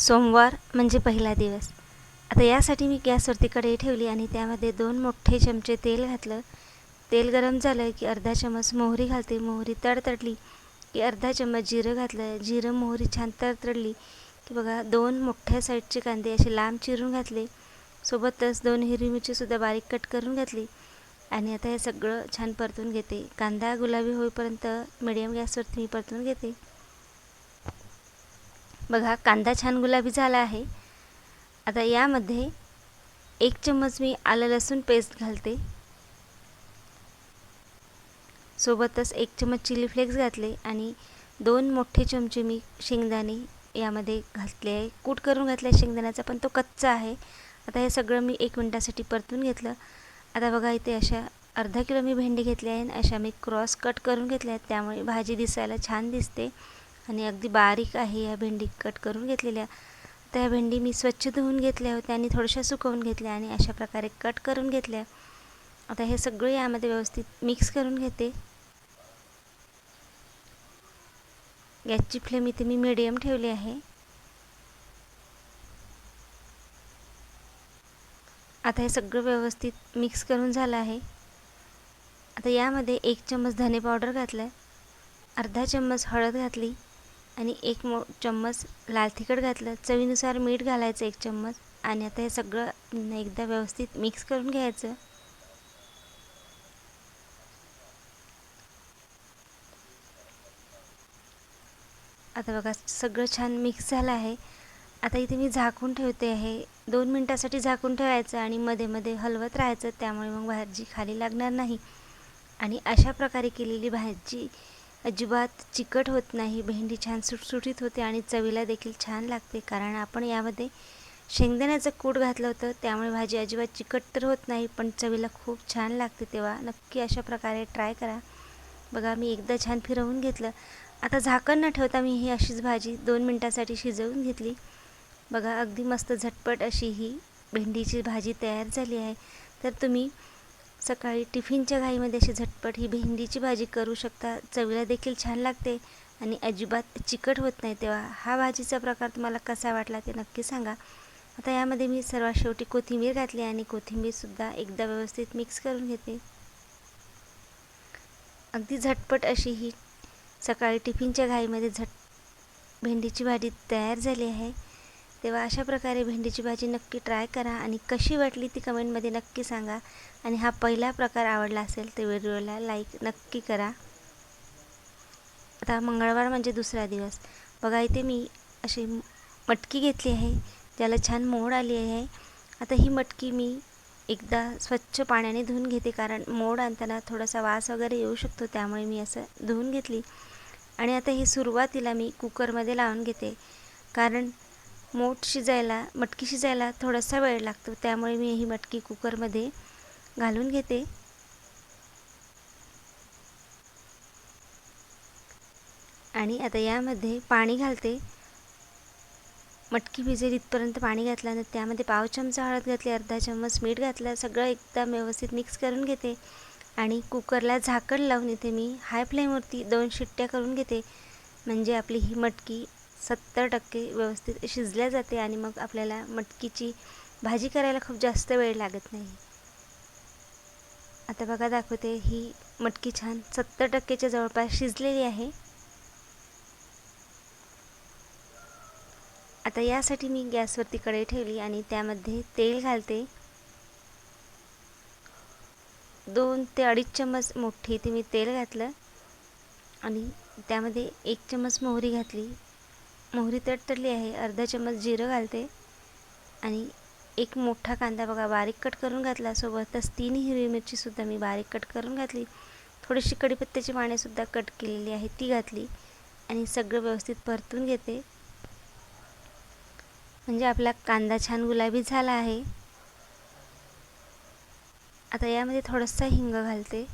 सोमवार म्हणजे पहिला दिवस. आता यासाठी मी गॅसवरती कढई ठेवली आणि त्यामध्ये दोन मोठे चमचे तेल घातलं. तेल गरम झालं की अर्धा चमच मोहरी घालते. मोहरी तडतडली की अर्धा चम्मच जिरं घातलं. जिरं मोहरी छान तडतडली की बघा दोन मोठ्या साईडचे कांदे असे लांब चिरून घातले. सोबतच दोन हिरवी मिरचीसुद्धा बारीक कट करून घातली. आणि आता हे सगळं छान परतून घेते. कांदा गुलाबी होईपर्यंत मिडियम गॅसवरती मी परतून घेते. बघा कांदा छान गुलाबी झाला आहे. आता यामध्ये एक चम्मच मी आलं लसूण पेस्ट घालते. सोबतच एक चम्मच चिली फ्लेक्स घातले आणि दोन मोठे चमचे मी शेंगदाणे यामध्ये घातले आहे. कूट करून घातला आहे शेंगदाण्याचा पण तो कच्चा आहे. आता हे सगळं मी एक मिनटासाठी परतून घेतलं. आता बघा इथे अशा अर्धा किलो मी भेंडी घेतली आहे आणि अशा मी क्रॉस कट करून घेतल्या आहेत. त्यामुळे भाजी दिसायला छान दिसते. आणि अगदी बारीक आहे या भेंडी कट करून घेतलेल्या. त्या भेंडी मी स्वच्छ धुवून घेतल्या होत्या आणि थोड्याशा सुकवून घेतल्या आणि अशा प्रकारे कट करून घेतल्या. आता हे सगळे यामध्ये व्यवस्थित मिक्स करून घेते. गॅसची फ्लेम इथे मी मिडियम ठेवली आहे. आता हे सगळं व्यवस्थित मिक्स करून झालं आहे. आता यामध्ये एक चम्मच धने पावडर घातलं आहे अर्धा चम्मच हळद घातली. आणि एक मो चम्मच लाल तिखट घातलं. चवीनुसार मीठ घालायचं एक चम्मच. आणि आता हे सगळं एकदा व्यवस्थित मिक्स करून घ्यायचं. आता बघा सगळं छान मिक्स झालं आहे. आता इथे मी झाकून ठेवते आहे. दोन मिनटासाठी झाकून ठेवायचं आणि मध्ये मध्ये हलवत राहायचं. त्यामुळे मग भाजी खाली लागणार नाही. आणि अशा प्रकारे केलेली भाजी अजिबात चिकट होत नाही. भेंडी छान सुटसुटीत होते आणि चवीला देखील छान लागते. कारण आपण यामध्ये शेंगदाण्याचं कूट घातलं होतं. त्यामुळे भाजी अजिबात चिकट तर होत नाही पण चवीला खूप छान लागते तेव्हा. नक्की अशा प्रकारे ट्राय करा. बघा मी एकदा छान फिरवून घेतलं. आता झाकण न ठेवता मी ही अशीच भाजी दोन मिनटासाठी शिजवून घेतली. बघा अगदी मस्त झटपट अशी ही भेंडीची भाजी तयार झाली आहे. तर तुम्ही सकाळी टिफिनच्या घाईमध्ये अशी झटपट ही भेंडीची भाजी करू शकता. चवीला देखील छान लागते आणि अजिबात चिकट होत नाही तेव्हा हा भाजीचा प्रकार तुम्हाला कसा वाटला ते नक्की सांगा. आता यामध्ये मी सर्वात शेवटी कोथिंबीर घातली आणि कोथिंबीरसुद्धा एकदा व्यवस्थित मिक्स करून घेते अगदी झटपट अशी ही सकाळी टिफिनच्या घाईमध्ये झट भेंडीची भाजी तयार झाली आहे. तेव्हा अशा प्रकारे भेंडीची भाजी नक्की ट्राय करा आणि कशी वाटली ती कमेंटमध्ये नक्की सांगा. आणि हा पहिला प्रकार आवडला असेल तर व्हिडिओला लाईक नक्की करा. आता मंगळवार म्हणजे दुसरा दिवस. बघा इथे मी अशी मटकी घेतली आहे. ज्याला छान मोड आली आहे. आता ही मटकी मी एकदा स्वच्छ पाण्याने धुवून घेते कारण मोड आणताना थोडासा वास वगैरे येऊ शकतो त्यामुळे मी असं धुवून घेतली. आणि आता ही सुरुवातीला मी कुकरमध्ये लावून घेते. कारण मोठ शिजायला मटकी शिजायला थोडासा वेळ लागतो. त्यामुळे मी ही मटकी कुकरमध्ये घालून घेते. आणि आता यामध्ये पाणी घालते. मटकी भिजेल इथपर्यंत पाणी घातल्यानंतर त्यामध्ये पाव चमचा हळद घातली अर्धा चम्मच मीठ घातलं सगळं एकदम व्यवस्थित मिक्स करून घेते. आणि कुकरला झाकण लावून इथे मी हाय फ्लेमवरती दोन शिट्ट्या करून घेते. म्हणजे आपली ही मटकी सत्तर टक्के व्यवस्थित शिजल्या जाते आणि मग आपल्याला मटकीची भाजी करायला खूप जास्त वेळ लागत नाही. आता बघा दाखवते. ही मटकी छान सत्तर टक्केच्या जवळपास शिजलेली आहे. आता यासाठी मी गॅसवरती कढई ठेवली आणि त्यामध्ये तेल घालते. दोन ते अडीच चम्मच मोठी इथे मी तेल घातलं आणि त्यामध्ये एक चम्मच मोहरी घातली. मोहरी तडतडली आहे. अर्धा चम्मच जिरं घालते आणि एक मोठा कांदा बघा बारीक कट करून घातला. सोबतच तीन हिरवी मिरचीसुद्धा मी बारीक कट करून घातली. थोडीशी कढीपत्त्याची पाण्यासुद्धा कट केलेली आहे ती घातली आणि सगळं व्यवस्थित परतून घेते. म्हणजे आपला कांदा छान गुलाबी झाला आहे. आता यामध्ये थोडंसं हिंग घालते.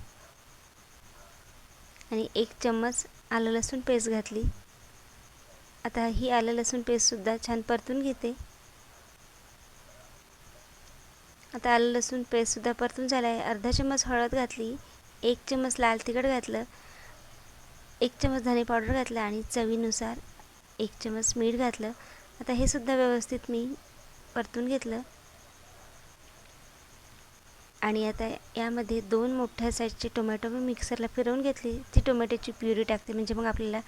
आणि एक चम्मच आलं लसूण पेस्ट घातली. आता ही आलं लसूण पेस्टसुद्धा छान परतून घेते. आता आलं लसूण पेस्टसुद्धा परतून झाला आहे अर्धा चम्मच हळद घातली एक चम्मच लाल तिखट घातलं एक चम्मच धने पावडर घातलं आणि चवीनुसार एक चम्मच मीठ घातलं. आता हे सुद्धा व्यवस्थित मी परतून घेतलं. आणि आता यामध्ये दोन मोठ्या साईजचे टोमॅटो मी मिक्सरला फिरवून घेतली. ती टोमॅटोची प्युरी टाकते. म्हणजे मग आपल्याला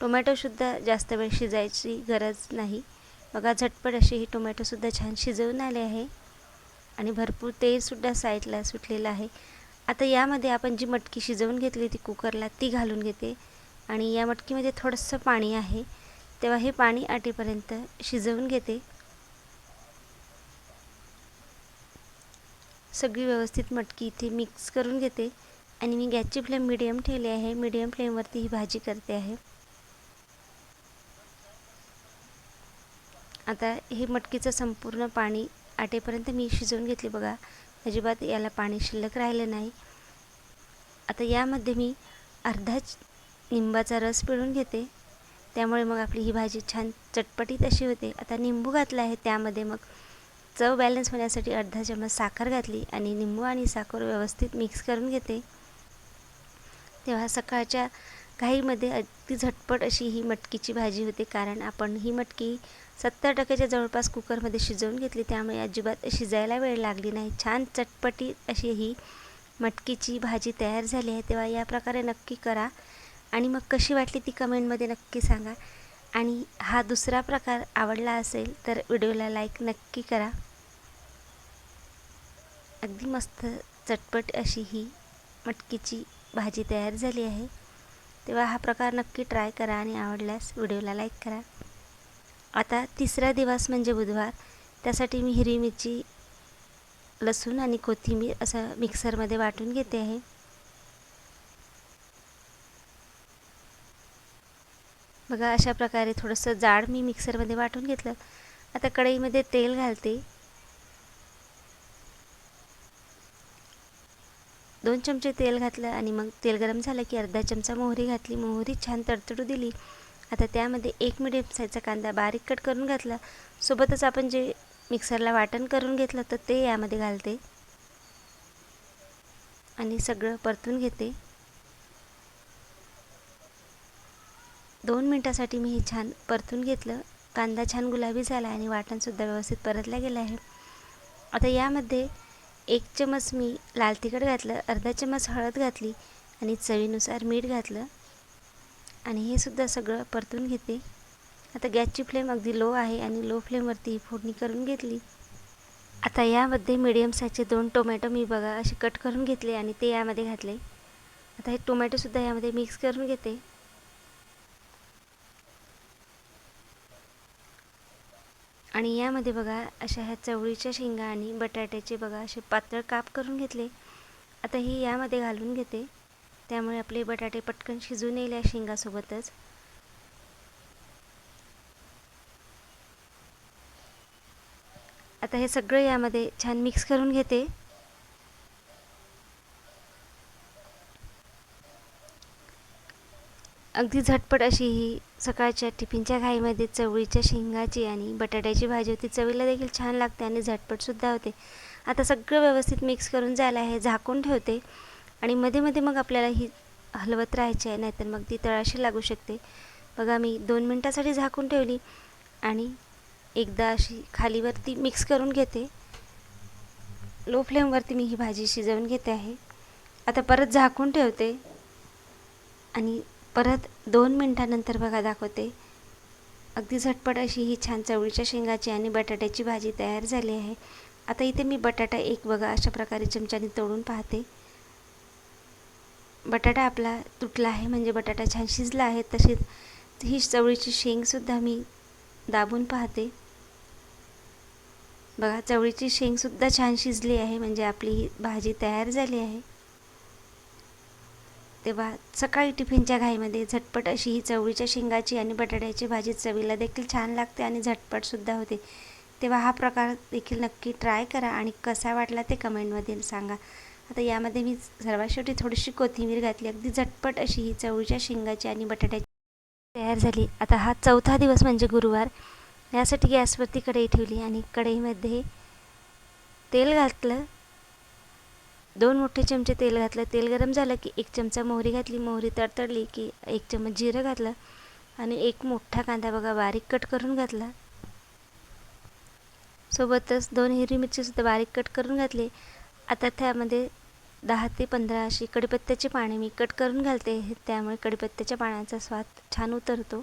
टोमॅटोसुद्धा जास्त वेळ शिजायची गरज नाही. बघा झटपट अशी ही टोमॅटोसुद्धा छान शिजवून आले आहे. आणि भरपूर तेलसुद्धा साईडला सुटलेलं आहे. आता यामध्ये आपण जी मटकी शिजवून घेतली ती कुकरला ती घालून घेते. आणि या मटकीमध्ये थोडंसं पाणी आहे. तेव्हा हे पाणी आटेपर्यंत शिजवून घेते. सगळी व्यवस्थित मटकी इथे मिक्स करून घेते. आणि मी गॅसची फ्लेम मिडियम ठेवली आहे. मिडियम फ्लेमवरती ही भाजी करते आहे. आता हे मटकीचं संपूर्ण पाणी आटेपर्यंत मी शिजवून घेतली बघा. अजिबात याला पाणी शिल्लक राहिलं नाही. आता यामध्ये मी अर्धाच निंबाचा रस पिळून घेते. त्यामुळे मग आपली ही भाजी छान चटपटीत अशी होते. आता निंबू घातला आहे त्यामध्ये मग चव बॅलन्स होण्यासाठी अर्धा चम्मच साखर घातली आणि निंबू आणि साखर व्यवस्थित मिक्स करून घेते. तेव्हा सकाळच्या घाईमध्ये अगदी झटपट अशी ही मटकीची भाजी होते कारण आपण ही मटकी सत्तर टक्क्याच्या जवळपास कुकरमध्ये शिजवून घेतली त्यामुळे अजिबात शिजायला वेळ लागली नाही. छान चटपटी अशी ही मटकीची भाजी तयार झाली आहे तेव्हा या प्रकारे नक्की करा. आणि मग कशी वाटली ती कमेंटमध्ये नक्की सांगा. आणि हा दुसरा प्रकार आवडला असेल तर व्हिडिओला लाईक नक्की करा. अगदी मस्त चटपट अशी ही मटकीची भाजी तयार झाली आहे. तेव्हा हा प्रकार नक्की ट्राय करा आणि आवडल्यास व्हिडिओला लाईक करा. आता तिसरा दिवस म्हणजे बुधवार. त्यासाठी मी हिरवी मिरची लसूण आणि कोथिंबीर असं मिक्सरमध्ये वाटून घेते आहे. बघा अशा प्रकारे थोडंसं जाड मी मिक्सरमध्ये वाटून घेतलं. आता कढईमध्ये तेल घालते. दोन चमचे तेल घातलं आणि मग तेल गरम झालं की अर्धा चमचा मोहरी घातली. मोहरी छान तडतडू दिली. आता त्यामध्ये एक मिडियम साईजचा कांदा बारीक कट करून घातला. सोबतच आपण जे मिक्सरला वाटण करून घेतलं तर ते यामध्ये घालते. आणि सगळं परतून घेते. दोन मिनटासाठी मी हे छान परतून घेतलं. कांदा छान गुलाबी झाला आणि वाटणसुद्धा व्यवस्थित परतला गेलं आहे. आता यामध्ये एक चमच मी लाल तिखट घातलं अर्धा चमच हळद घातली आणि चवीनुसार मीठ घातलं. आणि हे सुद्धा सगळं परतून घेते. आता गॅसची फ्लेम अगदी लो आहे आणि लो फ्लेमवरती फोडणी करून घेतली. आता यामध्ये मिडियम साईजचे दोन टोमॅटो मी बघा असे कट करून घेतले आणि ते यामध्ये घातले. आता हे टोमॅटोसुद्धा यामध्ये मिक्स करून घेते. आणि यामध्ये बघा अशा ह्या चवळीच्या शेंगा आणि बटाट्याचे बघा असे पातळ काप करून घेतले. आता ही यामध्ये घालून घेते. त्यामुळे आपले बटाटे पटकन शिजून येईल या शेंगासोबतच. आता हे सगळं यामध्ये छान मिक्स करून घेते. अगदी झटपट अशी ही सकाळच्या टिफिनच्या घाईमध्ये चवळीच्या शेंगाची आणि बटाट्याची भाजी होती. चवीला देखील छान लागते आणि झटपटसुद्धा होते. आता सगळं व्यवस्थित मिक्स करून झालं आहे. झाकून ठेवते. आणि मध्ये मध्ये मग आपल्याला ही हलवत राहायची आहे नाहीतर मग ती तळाशी लागू शकते. बघा मी दोन मिनटासाठी झाकून ठेवली आणि एकदा अशी खालीवरती मिक्स करून घेते. लो फ्लेमवरती मी ही भाजी शिजवून घेते आहे. आता परत झाकून ठेवते. आणि परत दोन मिनटानंतर बघा दाखवते. अगदी झटपट अशी ही छान चवळीच्या शेंगाची आणि बटाट्याची भाजी तयार झाली आहे. आता इथे मी बटाटा एक बघा अशा प्रकारे चमच्याने तोडून पाहते. बटाटा आपला तुटला आहे म्हणजे बटाटा छान शिजला आहे तसेच ही चवळीची शेंगसुद्धा मी दाबून पाहते. बघा चवळीची शेंगसुद्धा छान शिजली आहे म्हणजे आपली ही भाजी तयार झाली आहे. तेव्हा सकाळी टिफिनच्या घाईमध्ये झटपट अशी ही चवळीच्या शेंगाची आणि बटाट्याची भाजी चवीला देखील छान लागते आणि झटपटसुद्धा होते. तेव्हा हा प्रकार देखील नक्की ट्राय करा आणि कसा वाटला ते कमेंटमध्ये सांगा. आता यामध्ये मी सर्वात शेवटी थोडीशी कोथिंबीर घातली. अगदी झटपट अशी ही चवळीच्या शेंगाची आणि बटाट्याची तयार झाली. आता हा चौथा दिवस म्हणजे गुरुवार. यासाठी गॅसवरती कढई ठेवली आणि कढईमध्ये तेल घातलं. दोन मोठे चमचे तेल घातलं. तेल गरम झालं की एक चमचा मोहरी घातली. मोहरी तडतडली की एक चमच जिरं घातलं आणि एक मोठा कांदा बघा बारीक कट करून घातला. सोबतच दोन हिरवी मिरचीसुद्धा बारीक कट करून घातली. आता त्यामध्ये दहा ते पंधरा अशी कडीपत्त्याचे पाने मी कट करून घालते. त्यामुळे कडीपत्त्याच्या पाण्याचा स्वाद छान उतरतो.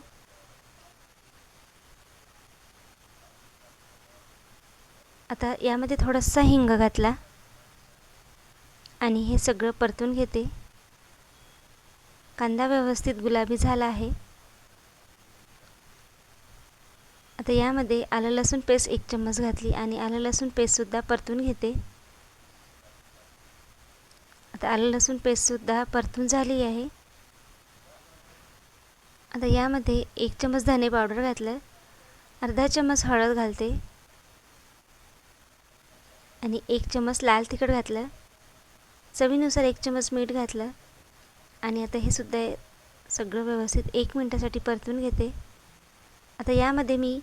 आता यामध्ये थोडासा हिंग घातला. आणि हे सगळं परतून घेते. कांदा व्यवस्थित गुलाबी झाला आहे. आता यामध्ये आलं लसूण पेस्ट एक चम्मच घातली आणि आलं लसूण पेस्टसुद्धा परतून घेते. आता आलं लसूण पेस्टसुद्धा परतून झाली आहे. आता यामध्ये एक चम्मच धने पावडर घातलं. अर्धा चम्मच हळद घालते. आणि एक चम्मच लाल तिखट घातलं. चवीनुसार एक चम्मच मीठ घातलं. आणि आता हे सुद्धा सगळं व्यवस्थित एक मिनटासाठी परतून घेते. आता यामध्ये मी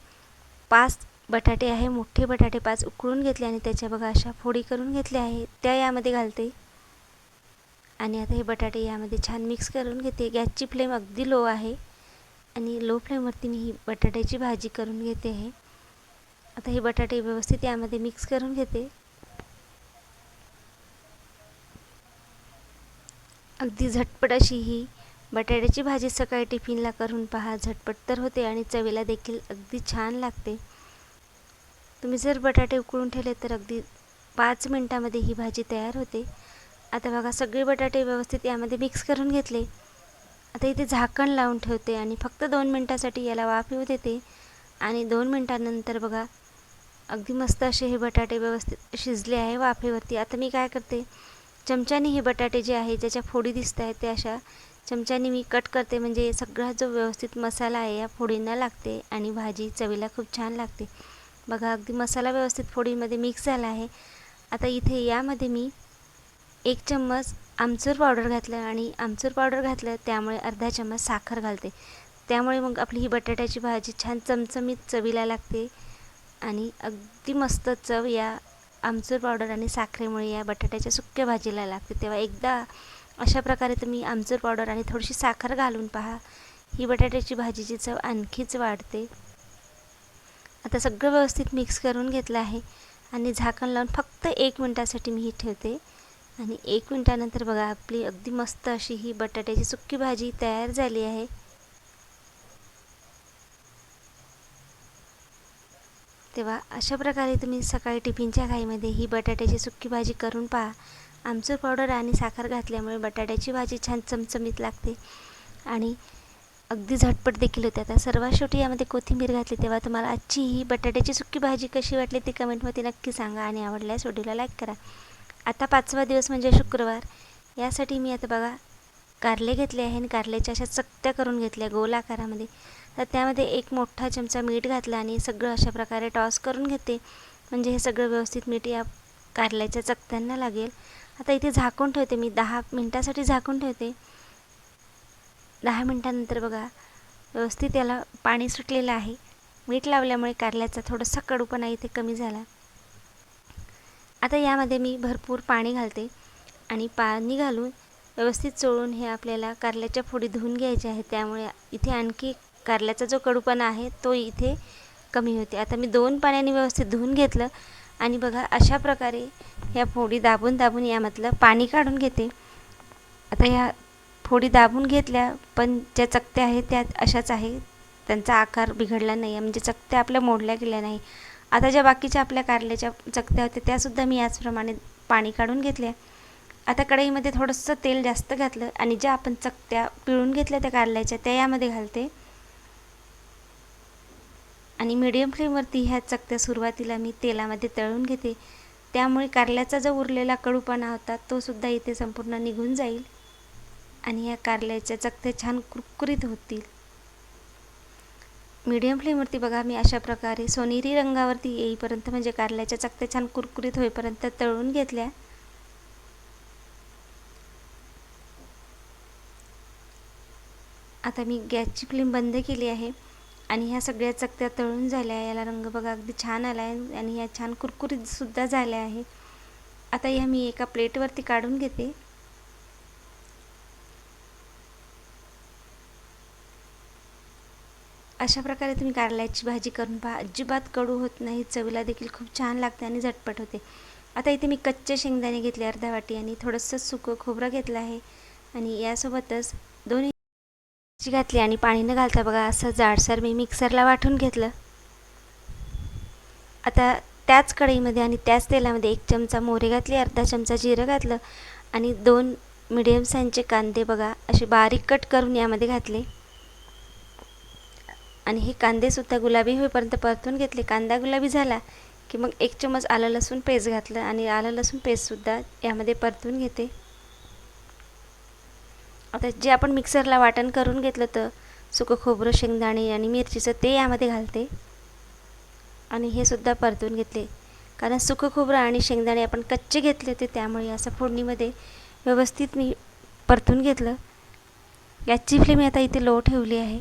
पाच बटाटे आहे मोठे बटाटे पाच उकळून घेतले आणि त्याच्या बघा अशा फोडी करून घेतल्या आहे. त्या यामध्ये घालते. आणि आता हे बटाटे यामध्ये छान मिक्स करून घेते. गॅसची फ्लेम अगदी लो आहे. आणि लो फ्लेमवरती मी ही बटाट्याची भाजी करून घेते आहे. आता हे बटाटे व्यवस्थित यामध्ये मिक्स करून घेते. अगदी झटपट अशी ही. बटाट्याची भाजी सकाळी टिफिनला करून पहा झटपट तर होते आणि चवीला देखील अगदी छान लागते. तुम्ही जर बटाटे उकळून ठेवले तर अगदी पाच मिनटामध्ये ही भाजी तयार होते. आता बघा सगळे बटाटे व्यवस्थित यामध्ये मिक्स करून घेतले. आता इथे झाकण लावून ठेवते आणि फक्त दोन मिनटासाठी याला वाफ येऊ देते. आणि दोन मिनटानंतर बघा अगदी मस्त असे हे बटाटे व्यवस्थित शिजले आहे वाफेवरती. आता मी काय करते चमच्याने हे बटाटे जे आहे ज्याच्या फोडी दिसत आहेत त्या अशा चमच्याने मी कट करते. म्हणजे सगळा जो व्यवस्थित मसाला आहे या फोडींना लागते आणि भाजी चवीला खूप छान लागते. बघा अगदी मसाला व्यवस्थित फोडीमध्ये मिक्स झाला आहे. आता इथे यामध्ये मी एक चम्मच आमचूर पावडर घातलं आणि आमचूर पावडर घातलं त्यामुळे अर्धा चम्मच साखर घालते. त्यामुळे मग आपली ही बटाट्याची भाजी छान चमचमीत चवीला लागते आणि अगदी मस्त चव या आमचूर पावडर आणि साखरेमुळे या बटाट्याच्या सुक्या भाजीला लागते. तेव्हा एकदा अशा प्रकारे तुम्ही आमचूर पावडर आणि थोडीशी साखर घालून पहा. ही बटाट्याची भाजीची चव आणखीच वाढते. आता सगळं व्यवस्थित मिक्स करून घेतलं आहे. आणि झाकण लावून फक्त एक मिनटासाठी मी ही ठेवते. आणि एक मिनटानंतर बघा आपली अगदी मस्त अशी ही बटाट्याची सुक्की भाजी तयार झाली आहे. तेव्हा अशा प्रकारे तुम्ही सकाळी टिफिनच्या घाईमध्ये ही बटाट्याची सुक्की भाजी करून पहा. आमचूर पावडर आणि साखर घातल्यामुळे बटाट्याची भाजी छान चमचमीत लागते. आणि अगदी झटपट देखील होते. आता सर्वात शेवटी यामध्ये कोथिंबीर घातली. तेव्हा तुम्हाला आजची ही बटाट्याची सुक्की भाजी कशी वाटली ती कमेंटमध्ये नक्की सांगा आणि आवडल्यास व्हिडिओला लाईक करा. आता पाचवा दिवस म्हणजे शुक्रवार. यासाठी मी आता बघा कारले घेतले आहे आणि कारल्याच्या अशा चकत्या करून घेतल्या गोल आकारामध्ये. तर त्यामध्ये एक मोठा चमचा मीठ घातला आणि सगळं अशा प्रकारे टॉस करून घेते. म्हणजे हे सगळं व्यवस्थित मीठ या कारल्याच्या चकत्यांना लागेल. आता इथे झाकून ठेवते मी. दहा मिनटासाठी झाकून ठेवते. दहा मिनटानंतर बघा व्यवस्थित याला पाणी सुटलेलं आहे. मीठ लावल्यामुळे कारल्याचा थोडासा कडूपणा इथे कमी झाला. आता यामध्ये मी भरपूर पाणी घालते आणि पाणी घालून व्यवस्थित चोळून हे आपल्याला कारल्याच्या फोडी धुवून घ्यायचे आहे. त्यामुळे इथे आणखी कारल्याचा जो कडूपणा आहे तो इथे कमी होते. आता मी दोन पाण्याने व्यवस्थित धुवून घेतलं आणि बघा अशा प्रकारे ह्या फोडी दाबून दाबून यामधलं पाणी काढून घेते. आता ह्या फोडी दाबून घेतल्या पण ज्या चकत्या आहेत त्या अशाच आहे त्यांचा आकार बिघडला नाही आहे म्हणजे चकत्या आपल्या मोडल्या गेल्या नाही. आता ज्या बाकीच्या आपल्या कारल्याच्या चकत्या होत्या त्यासुद्धा मी याचप्रमाणे पाणी काढून घेतल्या. आता कढईमध्ये थोडंसं तेल जास्त घातलं आणि ज्या आपण चकत्या पिळून घेतल्या त्या कारल्याच्या त्या यामध्ये घालते. आणि मीडियम फ्लेमवरती ह्या चकत्या सुरुवातीला मी तेलामध्ये तळून घेते. त्यामुळे कारल्याचा जो उरलेला कडूपणा होता तो सुद्धा इथे संपूर्ण निघून जाईल आणि या कारल्याच्या चकत्या छान कुरकुरीत होतील. मीडियम फ्लेमवरती बघा मी अशा प्रकारे सोनेरी रंगावरती येईपर्यंत म्हणजे कारल्याच्या चकत्या छान कुरकुरीत होईपर्यंत तळून घेतल्या. आता मी गॅसची फ्लेम बंद केली आहे. आणि ह्या सगळ्या चकत्या तळून झाल्या याला रंग बघा अगदी छान आला आहे आणि ह्या छान कुरकुरीतसुद्धा झाल्या आहे. आता ह्या मी एका प्लेटवरती काढून घेते. अशा प्रकारे तुम्ही कारल्याची भाजी करून पहा. अजिबात कडू होत नाही चवीला देखील खूप छान लागते आणि झटपट होते. आता इथे मी कच्चे शेंगदाणे घेतले अर्धा वाटी आणि थोडंसं सुकं खोबरं घेतलं आहे. आणि यासोबतच दोन्ही घातली आणि पाणी न घालता बघा असं जाडसर मी मिक्सरला वाटून घेतलं. आता त्याच कढईमध्ये आणि त्याच तेलामध्ये एक चमचा मोरे घातली अर्धा चमचा जिरं घातलं आणि दोन मिडियम साईजचे कांदे बघा असे बारीक कट करून यामध्ये घातले. आणि हे कांदेसुद्धा गुलाबी होईपर्यंत परतून घेतले. कांदा गुलाबी झाला की मग एक चमच आलं लसूण पेस्ट घातलं आणि आलं लसूण पेस्टसुद्धा यामध्ये परतून घेते. आता जे आपण मिक्सरला वाटण करून घेतलं तर सुकं खोबरं शेंगदाणे आणि मिरचीचं ते यामध्ये घालते. आणि हे सुद्धा परतून घेतले. कारण सुकं खोबरं आणि शेंगदाणे आपण कच्चे घेतले होते त्यामुळे असं फोडणीमध्ये व्यवस्थित मी परतून घेतलं. गॅसची फ्लेम आता इथे लो ठेवली आहे.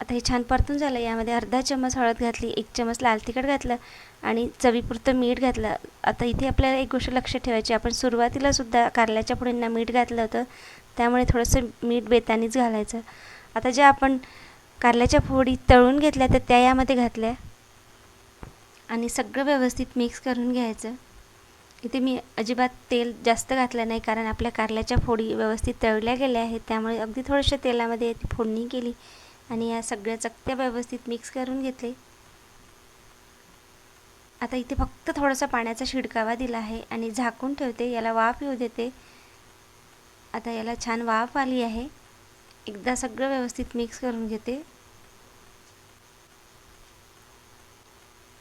आता हे छान परतून झालं. यामध्ये अर्धा चम्मच हळद घातली एक चम्मच लाल तिखट घातलं आणि चवीपुरतं मीठ घातलं. आता इथे आपल्याला एक गोष्ट लक्ष ठेवायची. आपण सुरुवातीला सुद्धा कारल्याच्या पुढेंना मीठ घातलं होतं. त्यामुळे थोडंसं मीठ बेतानीच घालायचं. आता ज्या आपण कारल्याच्या फोडी तळून घेतल्या तर त्या यामध्ये घातल्या. आणि सगळं व्यवस्थित मिक्स करून घ्यायचं. इथे मी अजिबात तेल जास्त घातलं नाही कारण आपल्या कारल्याच्या फोडी व्यवस्थित तळल्या गेल्या आहेत. त्यामुळे अगदी थोडंसं तेलामध्ये फोडणी केली आणि या सगळ्या चकत्या व्यवस्थित मिक्स करून घेतले. आता इथे फक्त थोडासा पाण्याचा शिडकावा दिला आहे आणि झाकून ठेवते. याला वाफ येऊ देते. आता याला छान वाफ आली आहे. एकदा सगळं व्यवस्थित मिक्स करून घेते.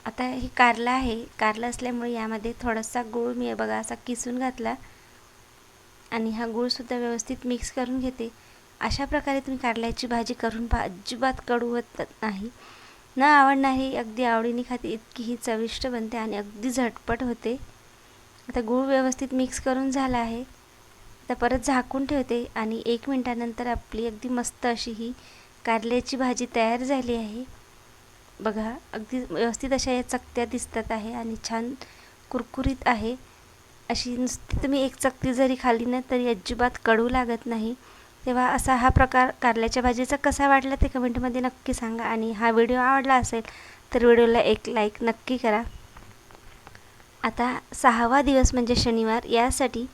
आता हे कारलं आहे. कारलं असल्यामुळे यामध्ये थोडासा गूळ मी बघा असा किसून घातला. आणि हा गूळसुद्धा व्यवस्थित मिक्स करून घेते. अशा प्रकारे तुम्ही कारल्याची भाजी करून पा अजिबात कडू होत नाही. न आवडणारी अगदी आवडीने खाते. इतकी ही चविष्ट बनते आणि अगदी झटपट होते. आता गूळ व्यवस्थित मिक्स करून झाला आहे. तर परत झाकून ठेवते आणि एक मिनटानंतर आपली अगदी मस्त अशी ही कारल्याची भाजी तयार झाली आहे. बघा अगदी व्यवस्थित अशा या चकत्या दिसतात आहे आणि छान कुरकुरीत आहे. अशी नुसती तुम्ही एक चकती जरी खाली ना तरी अजिबात कडू लागत नाही. तेव्हा असा हा प्रकार कारल्याच्या भाजीचा कसा वाटला ते कमेंटमध्ये नक्की सांगा आणि हा व्हिडिओ आवडला असेल तर व्हिडिओला एक लाईक नक्की करा. आता सहावा दिवस म्हणजे शनिवार यासाठी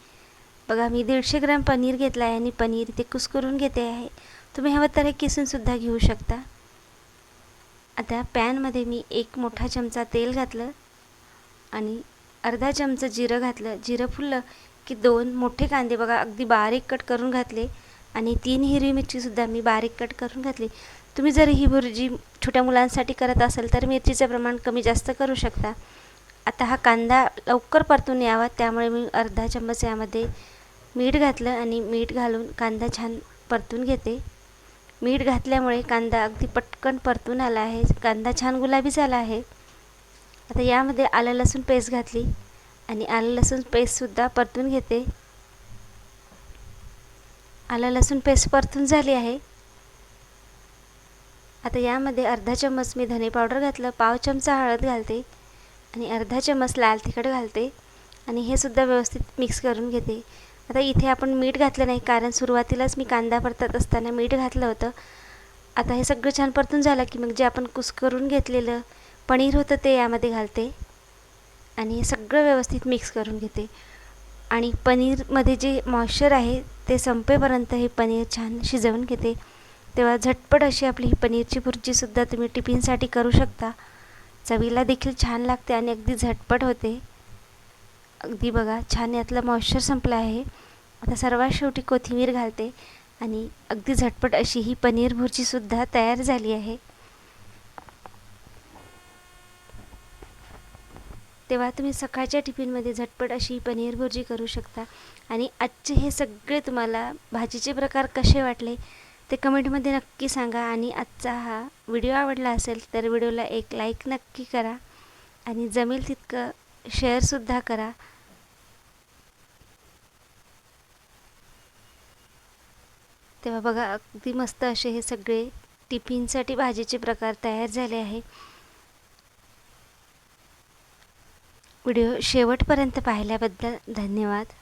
बघा मी दीडशे ग्रॅम पनीर घेतला आहे आणि पनीर ते कुस्करून घेते आहे. तुम्ही हवं तर हे किसूनसुद्धा घेऊ शकता. आता पॅनमध्ये मी एक मोठा चमचा तेल घातलं आणि अर्धा चमचा जिरं घातलं. जिरं फुललं की दोन मोठे कांदे बघा अगदी बारीक कट करून घातले आणि तीन हिरवी मिरचीसुद्धा मी बारीक कट करून घातली. तुम्ही जर ही भुर्जी छोट्या मुलांसाठी करत असाल तर मिरचीचं प्रमाण कमी जास्त करू शकता. आता हा कांदा लवकर परतून यावा त्यामुळे मी अर्धा चम्मच यामध्ये मीठ घातलं आणि मीठ घालून कांदा छान परतून घेते. मीठ घातल्यामुळे कांदा अगदी पटकन परतून आला आहे. कांदा छान गुलाबी झाला आहे. आता यामध्ये आलं लसूण पेस्ट घातली आणि आलं लसूण पेस्टसुद्धा परतून घेते. आलं लसूण पेस्ट परतून झाली आहे. आता यामध्ये अर्धा चम्मच मी धने पावडर घातलं. पाव चमचा हळद घालते आणि अर्धा चम्मच लाल तिखट घालते आणि हे सुद्धा व्यवस्थित मिक्स करून घेते. आता इथे आपण मीठ घातलं नाही कारण सुरुवातीलाच मी कांदा परतत असताना मीठ घातलं होतं. आता हे सगळं छान परतून झालं की मग जे आपण कुस करून घेतलेलं पनीर होतं ते यामध्ये घालते. आणि हे सगळं व्यवस्थित मिक्स करून घेते. आणि पनीरमध्ये जे मॉइश्चर आहे ते संपेपर्यंत हे पनीर छान शिजवून घेते. तेव्हा झटपट अशी आपली ही पनीरची भुर्जीसुद्धा तुम्ही टिफिनसाठी करू शकता. चवीला देखील छान लागते आणि अगदी झटपट होते. अगदी बघा छान यातलं मॉइश्चर संपलं आहे. आता सर्वात शेवटी कोथिंबीर घालते आणि अगदी झटपट अशी ही पनीर भुर्जीसुद्धा तयार झाली आहे. तेव्हा तुम्ही सकाळच्या टिफिनमध्ये झटपट अशी पनीर भुर्जी करू शकता. आणि आजचे हे सगळे तुम्हाला भाजीचे प्रकार कसे वाटले ते कमेंटमध्ये नक्की सांगा. आणि आजचा हा व्हिडिओ आवडला असेल तर व्हिडिओला एक लाईक नक्की करा. आणि जमेल तितकं शेअरसुद्धा करा. तेव्हा बघा अगदी मस्त असे हे सगळे टिफिनसाठी भाजीचे प्रकार तयार झाले आहे व्हिडिओ शेवटपर्यंत पाहिल्याबद्दल धन्यवाद.